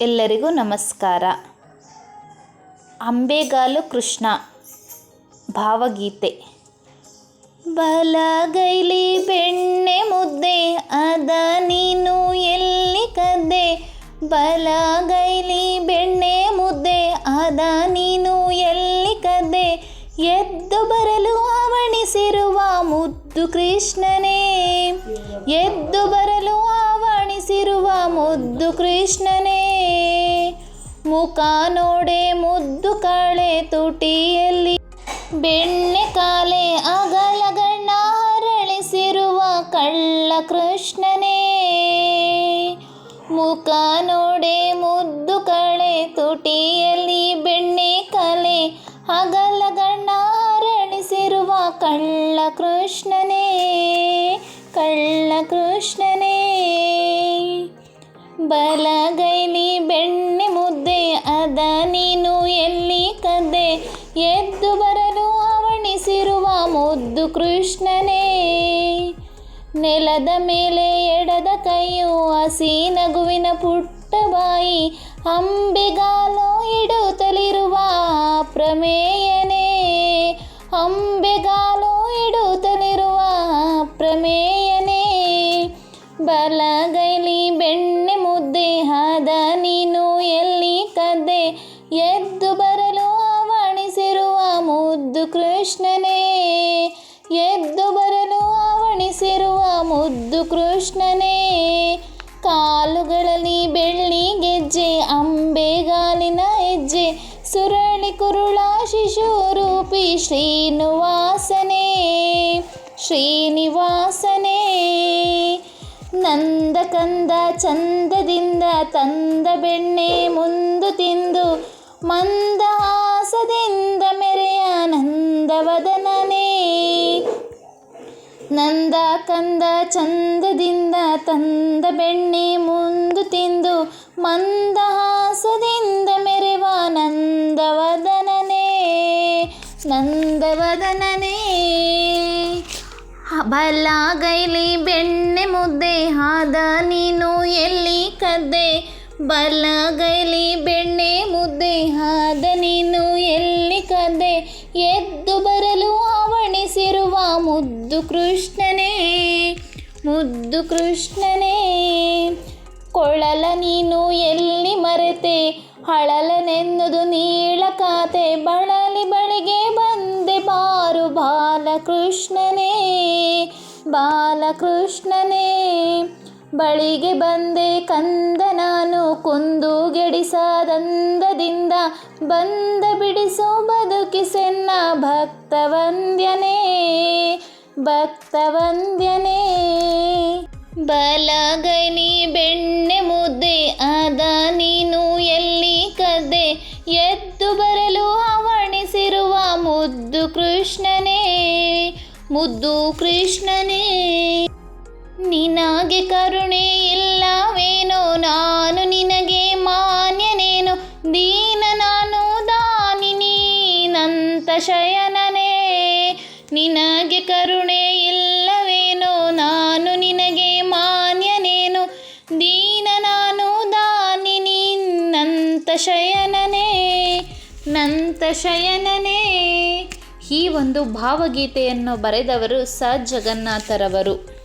ಎಲ್ಲರಿಗೂ ನಮಸ್ಕಾರ. ಅಂಬೆಗಾಲು ಕೃಷ್ಣ, ಭಾವಗೀತೆ. ಬಲಗೈಲಿ ಬೆಣ್ಣೆ ಮುದ್ದೆ, ಅದ ನೀನು ಎಲ್ಲಿ ಕದ್ದೆ? ಬಲಗೈಲಿ ಬೆಣ್ಣೆ ಮುದ್ದೆ, ಅದ ನೀನು ಎಲ್ಲಿ ಕದ್ದೆ? ಎದ್ದು ಬರಲು ಅವಣಿಸಿರುವ ಮುದ್ದು ಕೃಷ್ಣನೇ. ಎದ್ದು ಬರಲು ಆವಣಿಸಿರುವ ಮುದ್ದು ಕೃಷ್ಣನೇ, ಮುಖ ನೋಡೆ ಮುದ್ದು ಕಾಳೆ ತುಟಿಯಲ್ಲಿ, ಬೆಣ್ಣೆ ಕಾಲೆ ಅಗಲಗಣ್ಣ ಹರಳಿಸಿರುವ ಕಳ್ಳ ಕೃಷ್ಣನೇ, ಮುಖ ನೋಡೆ ಮುದ್ದು ಕಳೆ ತುಟಿಯಲ್ಲಿ, ಬೆಣ್ಣೆ ಕಲೆ ಹಗಲಗಣ್ಣ ಹರಳಿಸಿರುವ ಕಳ್ಳ ಕೃಷ್ಣನೇ ಕಳ್ಳ ಕೃಷ್ಣನೇ. ಬಲಗೈಲಿ ಬೆಣ್ಣೆ ಮುದ್ದೆ, ಅದ ನೀನು ಎಲ್ಲಿ ಕದ್ದೆ? ಎದ್ದು ಬರಲು ಅವಣಿಸಿರುವ ಮುದ್ದು ಕೃಷ್ಣನೇ. ನೆಲದ ಮೇಲೆ ಎಡದ ಕೈಯು ಹಸಿ ನಗುವಿನ ಪುಟ್ಟ ಬಾಯಿ, ಅಂಬೆಗಾಲು ಇಡುತ್ತಲಿರುವ ಪ್ರಮೇಯನೇ. ಅಂಬೆಗಾಲು ಬಲಗೈಲಿ ಬೆಣ್ಣೆ ಮುದ್ದೆ ಆದ ನೀನು ಎಲ್ಲಿ ಕದ್ದೆ? ಎದ್ದು ಬರಲು ಆವಣಿಸಿರುವ ಮುದ್ದು ಕೃಷ್ಣನೇ. ಎದ್ದು ಬರಲು ಆವಣಿಸಿರುವ ಮುದ್ದು ಕೃಷ್ಣನೇ. ಕಾಲುಗಳಲ್ಲಿ ಬೆಳ್ಳಿ ಗೆಜ್ಜೆ, ಅಂಬೆಗಾಲಿನ ಹೆಜ್ಜೆ, ಸುರಳಿ ಕುರುಳ ಶಿಶುರೂಪಿ ಶ್ರೀನಿವಾಸನೇ ಚಂದದಿಂದ ತಂದ ಬೆಣ್ಣೆ ಮುಂದು ತಿಂದು ಮಂದಹಾಸದಿಂದ ಮೆರೆಯ ನಂದವದನನೇ. ನಂದ ಕಂದ ಚಂದದಿಂದ ತಂದ ಬೆಣ್ಣೆ ಮುಂದು ತಿಂದು ಮಂದಹಾಸದಿಂದ ಮೆರೆವ ನಂದವದನನೇ. ಬಲಗೈಲಿ ಬೆಣ್ಣೆ ಮುದ್ದೆ ಆದ ನೀನು ಎಲ್ಲಿ ಕದ್ದೆ? ಬಲಗೈಲಿ ಬೆಣ್ಣೆ ಮುದ್ದೆ ಆದ ನೀನು ಎಲ್ಲಿ ಕದ್ದೆ? ಎದ್ದು ಬರಲು ಅವಣಿಸಿರುವ ಮುದ್ದು ಕೃಷ್ಣನೇ ಮುದ್ದು ಕೃಷ್ಣನೇ. ಕೊಳಲ ನೀನು ಎಲ್ಲಿ ಮರೆತೆ? ಹಳಲನೆನ್ನುದು ನೀಳ ಕಾತೆ ಬಳಲಿ ಬಳಿಗೆ ಬಂದೆ ಬಾರು ಬಾಲಕೃಷ್ಣನೇ ಬಾಲಕೃಷ್ಣನೇ, ಬಳಿಗೆ ಬಂದೆ ಕಂದ ನಾನು ಕುಂದು ಗೆಡಿಸದಂದದಿಂದ ಬಂದ ಬಿಡಿಸೋ ಬದುಕಿಸೆನ್ನ ಭಕ್ತವಂದ್ಯನೇ ಭಕ್ತವಂದ್ಯನೇ. ಬಲಗನಿ ಬೆಣ್ಣೆ ಮುದ್ದು ಕೃಷ್ಣನೇ ಮುದ್ದು ಕೃಷ್ಣನೇ. ನಿನಗೆ ಕರುಣೆ ಇಲ್ಲವೇನೋ, ನಾನು ನಿನಗೆ ಮಾನ್ಯನೇನು. ದೀನ ನಾನು ದಾನಿನಿ, ನಂತ ಶಯನನೇ. ನಿನಗೆ ಕರುಣೆ ಇಲ್ಲವೇನೋ, ನಾನು ನಿನಗೆ ಮಾನ್ಯನೇನು. ದೀನ ನಾನು ದಾನಿನಿ, ನಂತ ಶಯನನೇ ನಂತ ಶಯನನೇ. ಈ ಒಂದು ಭಾವಗೀತೆಯನ್ನು ಬರೆದವರು ಸ. ಜಗನ್ನಾಥರವರು.